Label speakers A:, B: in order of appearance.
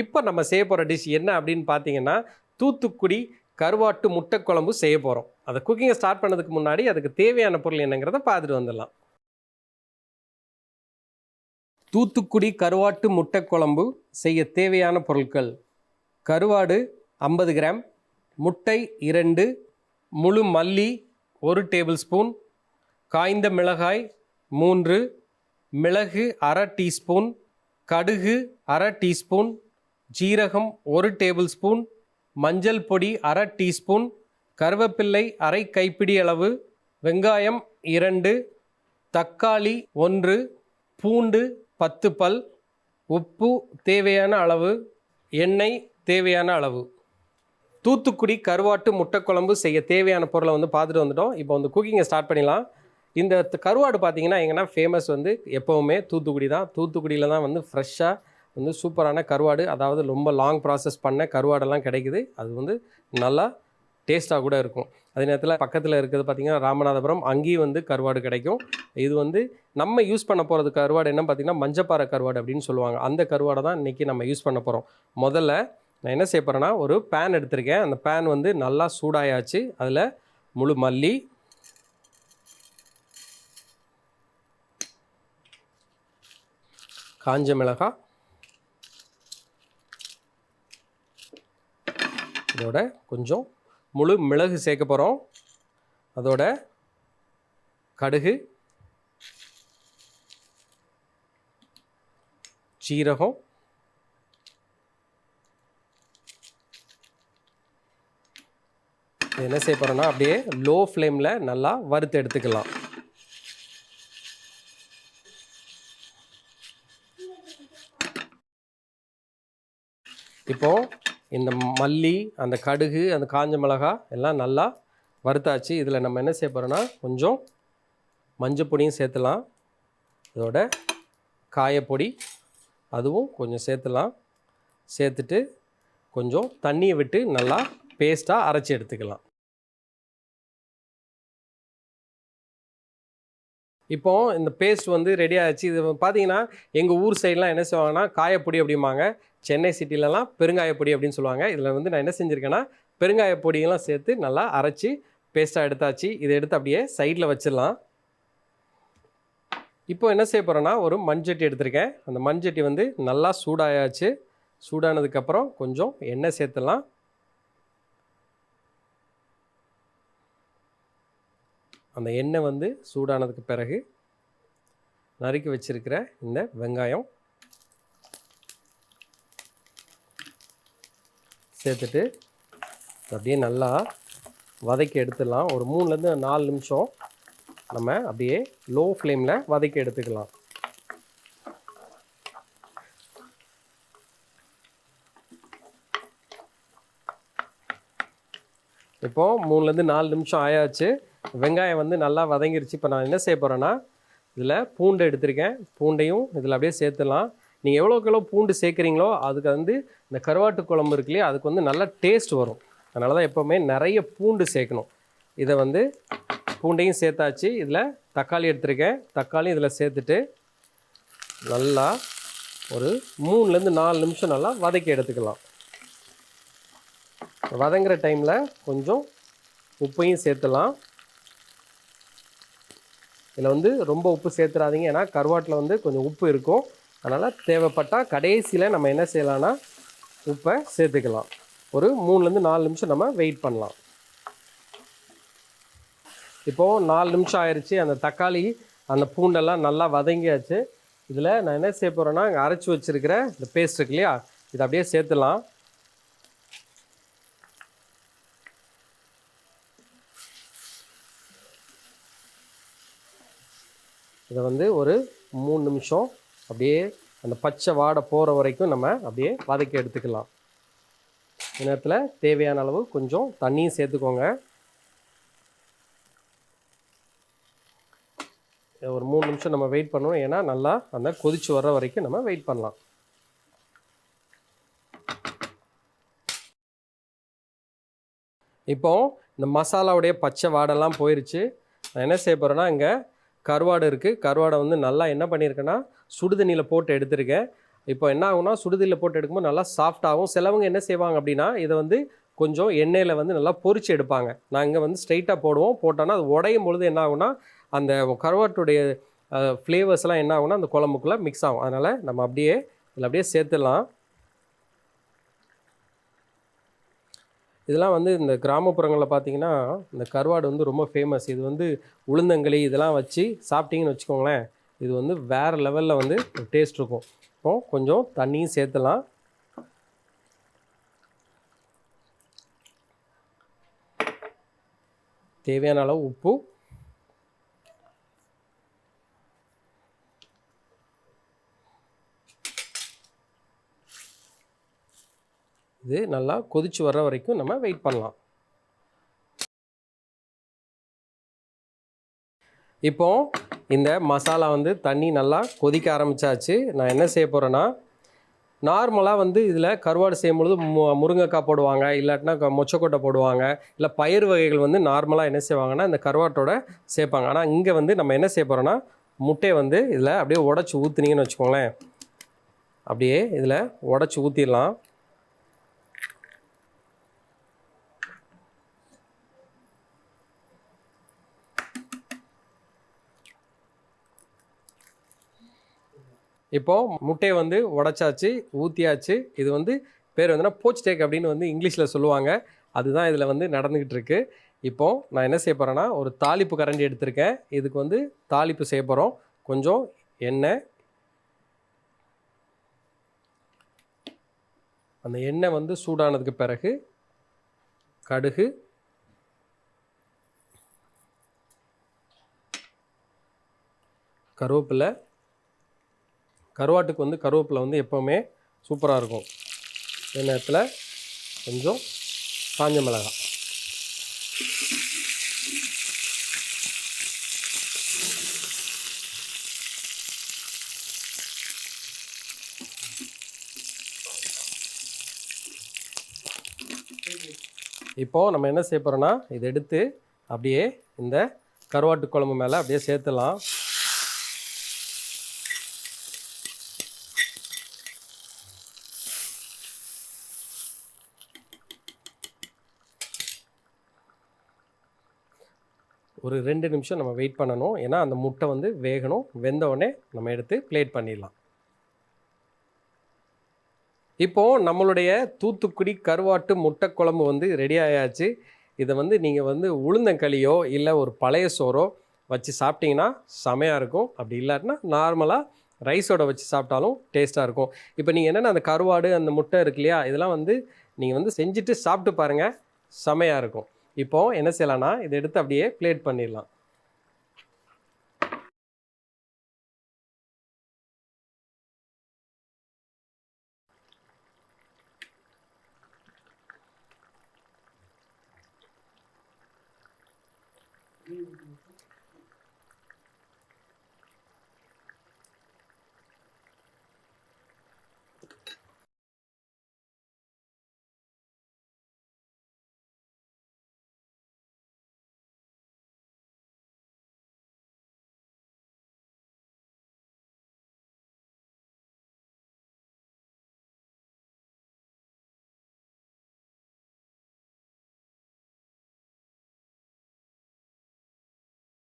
A: இப்போ நம்ம செய்ய போகிற டிஷ் என்ன அப்படின்னு பார்த்தீங்கன்னா தூத்துக்குடி கருவாட்டு முட்டை குழம்பு செய்ய போகிறோம் அதை குக்கிங்கை ஸ்டார்ட் பண்ணதுக்கு முன்னாடி அதுக்கு தேவையான பொருள் என்னங்கிறத பார்த்துட்டு வந்துடலாம். தூத்துக்குடி கருவாட்டு முட்டை குழம்பு செய்ய தேவையான பொருட்கள். கருவாடு ஐம்பது கிராம் முட்டை இரண்டு முழு மல்லி ஒரு டேபிள் ஸ்பூன் காய்ந்த மிளகாய் மூன்று மிளகு அரை டீஸ்பூன் கடுகு அரை டீஸ்பூன் ஜீரகம் ஒரு டேபிள் ஸ்பூன் மஞ்சள் பொடி அரை டீஸ்பூன் கருவேப்பிள்ளை அரை கைப்பிடி அளவு வெங்காயம் இரண்டு தக்காளி ஒன்று பூண்டு பத்து பல் உப்பு தேவையான அளவு எண்ணெய் தேவையான அளவு. தூத்துக்குடி கருவாட்டு முட்டை குழம்பு செய்ய தேவையான பொருளை வந்து பார்த்துட்டு வந்துட்டோம். இப்போ வந்து குக்கிங்கை ஸ்டார்ட் பண்ணிடலாம். இந்த கருவாடு பார்த்தீங்கன்னா எங்கன்னா ஃபேமஸ் வந்து எப்போவுமே தூத்துக்குடி தான். தூத்துக்குடியில் தான் வந்து ஃப்ரெஷ்ஷாக வந்து சூப்பரான கருவாடு அதாவது ரொம்ப லாங் ப்ராசஸ் பண்ண கருவாடெல்லாம் கிடைக்குது. அது வந்து நல்லா டேஸ்ட்டாக கூட இருக்கும். அதே நேரத்தில் பக்கத்தில் இருக்கிறது பார்த்திங்கன்னா ராமநாதபுரம் அங்கேயும் வந்து கருவாடு கிடைக்கும். இது வந்து நம்ம யூஸ் பண்ண போகிறது கருவாடு என்ன பார்த்திங்கன்னா மஞ்சப்பாறை கருவாடு அப்படின்னு சொல்லுவாங்க. அந்த கருவாடை தான் இன்றைக்கி நம்ம யூஸ் பண்ண போகிறோம் முதல்ல நான் என்ன செய்ய போகிறேன்னா ஒரு பேன் எடுத்திருக்கேன். அந்த பேன் வந்து நல்லா சூடாயாச்சு. அதில் முழு மல்லி காஞ்ச மிளகாய் இதோட கொஞ்சம் முழு மிளகு சேர்க்க போகிறோம் அதோட கடுகு சீரகம் என்ன செய்ய போகிறோன்னா அப்படியே லோ ஃப்ளேமில் நல்லா வறுத்து எடுத்துக்கலாம். இப்போ இந்த மல்லி அந்த கடுகு அந்த காஞ்ச மிளகா எல்லாம் நல்லா வறுத்தாச்சு. இதில் நம்ம என்ன செய்ய போகிறோன்னா கொஞ்சம் மஞ்சப்பொடியும் சேர்த்துலாம். இதோட காயப்பொடி அதுவும் கொஞ்சம் சேர்த்துலாம். சேர்த்துட்டு கொஞ்சம் தண்ணியை விட்டு நல்லா பேஸ்ட்டாக அரைச்சி எடுத்துக்கலாம். இப்போ இந்த பேஸ்ட் வந்து ரெடி ஆகிடுச்சு இது பார்த்தீங்கன்னா எங்கள் ஊர் சைட்லாம் என்ன செய்வாங்கன்னா காயப்பொடி அப்படிம்பாங்க. சென்னை சிட்டிலலாம் பெருங்காயப்பொடி அப்படின்னு சொல்லுவாங்க. இதில் வந்து நான் என்ன செஞ்சுருக்கேன்னா பெருங்காயப்பொடியெல்லாம் சேர்த்து நல்லா அரைச்சி பேஸ்ட்டாக எடுத்தாச்சு. இதை எடுத்து அப்படியே சைடில் வச்சிடலாம். இப்போ என்ன செய்ய போகிறேன்னா ஒரு மண்சட்டி எடுத்திருக்கேன். அந்த மண்சட்டி வந்து நல்லா சூடாயாச்சு. சூடானதுக்கப்புறம் கொஞ்சம் எண்ணெய் சேர்த்துடலாம். அந்த எண்ணெய் வந்து சூடானதுக்கு பிறகு நறுக்கி வச்சிருக்கிற இந்த வெங்காயம். சேர்த்துட்டு அப்படியே நல்லா வதக்கி எடுத்துடலாம். ஒரு மூணுலேருந்து நாலு நிமிஷம் நம்ம அப்படியே லோ ஃப்ளேமில் வதக்கி எடுத்துக்கலாம். இப்போது மூணுலேருந்து நாலு நிமிஷம் ஆயாச்சு. வெங்காயம் வந்து நல்லா வதங்கிருச்சு. இப்போ நான் என்ன செய்ய போகிறேன்னா இதில் பூண்டு எடுத்திருக்கேன். பூண்டையும் இதில் அப்படியே சேர்த்துலாம் நீங்கள் எவ்வளோக்கு எவ்வளோ பூண்டு சேர்க்குறீங்களோ அதுக்கு வந்து இந்த கருவாட்டு குழம்பு இருக்கு இல்லையா அதுக்கு வந்து நல்லா டேஸ்ட் வரும். அதனால தான் எப்போவுமே நிறைய பூண்டு சேர்க்கணும். இதை வந்து பூண்டையும் சேர்த்தாச்சு. இதில் தக்காளி எடுத்திருக்கேன். தக்காளி இதில் சேர்த்துட்டு நல்லா ஒரு மூணுலேருந்து நாலு நிமிஷம் நல்லா வதக்கி எடுத்துக்கலாம். வதங்குற டைமில் கொஞ்சம் உப்பையும் சேர்த்துலாம். இதில் வந்து ரொம்ப உப்பு சேர்த்துறாதீங்க. ஏன்னா கருவாட்டில் வந்து கொஞ்சம் உப்பு இருக்கும். அதனால் தேவைப்பட்டால் கடைசியில் நம்ம என்ன செய்யலாம்னா உப்பை சேர்த்துக்கலாம். ஒரு மூணுலேருந்து நாலு நிமிஷம் நம்ம வெயிட் பண்ணலாம். இப்போது நாலு நிமிஷம் ஆயிடுச்சு அந்த தக்காளி அந்த பூண்டெல்லாம் நல்லா வதங்கியாச்சு. இதில் நான் என்ன செய்ய போகிறேன்னா இங்கே அரைச்சி வச்சுருக்கிற இந்த பேஸ்ட் இருக்கு இல்லையா இதை அப்படியே சேர்த்துலாம் இதை வந்து ஒரு மூணு நிமிஷம் அப்படியே அந்த பச்சை வாடை போகிற வரைக்கும் நம்ம அப்படியே வதக்கி எடுத்துக்கலாம். இந்த நேரத்தில் தேவையான அளவு கொஞ்சம் தண்ணியும் சேர்த்துக்கோங்க. ஒரு மூணு நிமிஷம் நம்ம வெயிட் பண்ணணும். ஏன்னா நல்லா அந்த கொதிச்சு வர்ற வரைக்கும் நம்ம வெயிட் பண்ணலாம். இப்போ இந்த மசாலாவுடைய பச்சை வாடெல்லாம் போயிருச்சு. நான் என்ன செய்ய போகிறேன்னா இங்கே கருவாடு இருக்குது கருவாடை வந்து நல்லா என்ன பண்ணியிருக்கேன்னா சுடுதண்ணியில் போட்டு எடுத்திருக்கேன். இப்போ என்ன ஆகும்னா சுடுதண்ணியில் போட்டு எடுக்கும்போது நல்லா சாஃப்டாகும் சிலவங்க என்ன செய்வாங்க அப்படின்னா இதை வந்து கொஞ்சம் எண்ணெயில் வந்து நல்லா பொறிச்சு எடுப்பாங்க. நாங்கள் வந்து ஸ்ட்ரைட்டாக போடுவோம். போட்டோன்னா அது உடையும் பொழுது என்ன ஆகும்னா அந்த கருவாட்டுடைய ஃப்ளேவர்ஸ்லாம் என்ன ஆகும்னா அந்த குழம்புக்குள்ளே மிக்ஸ் ஆகும். அதனால் நம்ம அப்படியே இதில் அப்படியே சேர்த்துடலாம். இதெல்லாம் வந்து இந்த கிராமப்புறங்களில் பார்த்தீங்கன்னா இந்த கருவாடு வந்து ரொம்ப ஃபேமஸ் இது வந்து உளுந்தங்களி இதெல்லாம் வச்சு சாப்பிட்டீங்கன்னு வச்சுக்கோங்களேன் இது வந்து வேறு லெவலில் வந்து டேஸ்ட் இருக்கும். இப்போ கொஞ்சம் தண்ணியும் சேர்த்துலாம். தேவையான அளவு உப்பு இது நல்லா கொதிச்சு வர்ற வரைக்கும் நம்ம வெயிட் பண்ணலாம். இப்போ இந்த மசாலா வந்து தண்ணி நல்லா கொதிக்க ஆரம்பிச்சாச்சு. நான் என்ன செய்ய போகிறேன்னா நார்மலாக வந்து இதில் கருவாடு செய்யும்பொழுது மு முருங்கைக்காய் போடுவாங்க இல்லாட்டினா மொச்சக்கொட்டை போடுவாங்க இல்லை பயிர் வகைகள் வந்து நார்மலாக என்ன செய்வாங்கன்னா இந்த கருவாட்டோட சேர்ப்பாங்க. ஆனால் இங்கே வந்து நம்ம என்ன செய்ய போகிறோன்னா முட்டையை வந்து இதில் அப்படியே உடச்சி ஊற்றுனீங்கன்னு வச்சுக்கோங்களேன். அப்படியே இதில் உடச்சி ஊற்றிடலாம் இப்போது முட்டையை வந்து உடச்சாச்சு ஊற்றியாச்சு இது வந்து பேர் வந்துன்னா போச் டேக் அப்படின்னு வந்து இங்கிலீஷில் சொல்லுவாங்க. அதுதான் இதில் வந்து நடந்துக்கிட்டு இருக்கு. இப்போ நான் என்ன செய்ய போகிறேன்னா ஒரு தாளிப்பு கரண்டி எடுத்திருக்கேன். இதுக்கு வந்து தாளிப்பு செய்ய போகிறோம் கொஞ்சம் எண்ணெய். அந்த எண்ணெய் வந்து சூடானதுக்கு பிறகு கடுகு. கருவேப்பிலை. கருவாட்டுக்கு வந்து கருவேப்பிலை வந்து எப்போவுமே சூப்பராக இருக்கும். அதே நேரத்தில் கொஞ்சம் காஞ்ச மிளகாய். இப்போது நம்ம என்ன செய்ய போகிறோன்னா இதை எடுத்து அப்படியே இந்த கருவாட்டு குழம்பு மேலே அப்படியே சேர்த்துலாம் ஒரு ரெண்டு நிமிஷம் நம்ம வெயிட் பண்ணணும். ஏன்னா அந்த முட்டை வந்து வேகணும். வெந்த உடனே நம்ம எடுத்து பிளேட் பண்ணிடலாம். இப்போ நம்மளுடைய தூத்துக்குடி கருவாட்டு முட்டை குழம்பு வந்து ரெடி ஆயாச்சு. இதை வந்து நீங்கள் வந்து உளுந்தங்களியோ இல்லை ஒரு பழைய சோறோ வச்சு சாப்பிட்டீங்கன்னா செமையாக இருக்கும். அப்படி இல்லாட்டினா நார்மலாக ரைஸோட வச்சு சாப்பிட்டாலும் டேஸ்ட்டாக இருக்கும். இப்போ நீங்கள் என்னென்ன அந்த கருவாடு அந்த முட்டை இருக்கு இல்லையா? இதெல்லாம் வந்து நீங்கள் வந்து செஞ்சுட்டு சாப்பிட்டு பாருங்கள் செமையாக இருக்கும். இப்போ என்ன செய்யலாம்னா இதை எடுத்து அப்படியே பிளேட் பண்ணிடலாம்.